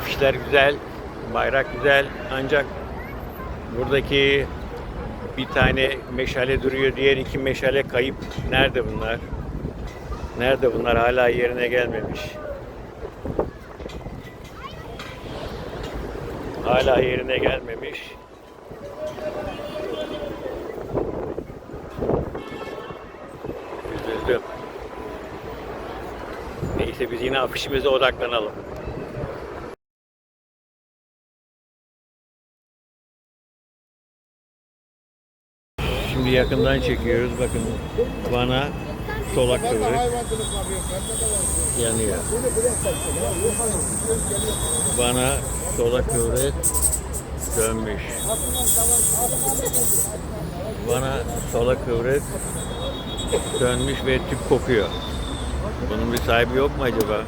Afişler güzel, bayrak güzel ancak buradaki bir tane meşale duruyor, diğer iki meşale kayıp. Nerede bunlar? Nerede bunlar? Hala yerine gelmemiş. Hala yerine gelmemiş. Üzüldüm. Neyse biz yine afişimize odaklanalım. Şimdi yakından çekiyoruz. Bakın bana solak kıvrık yanıyor. Bana solak kıvrık dönmüş. Bana sola kıvrık dönmüş ve tüp kokuyor. Bunun bir sahibi yok mu acaba?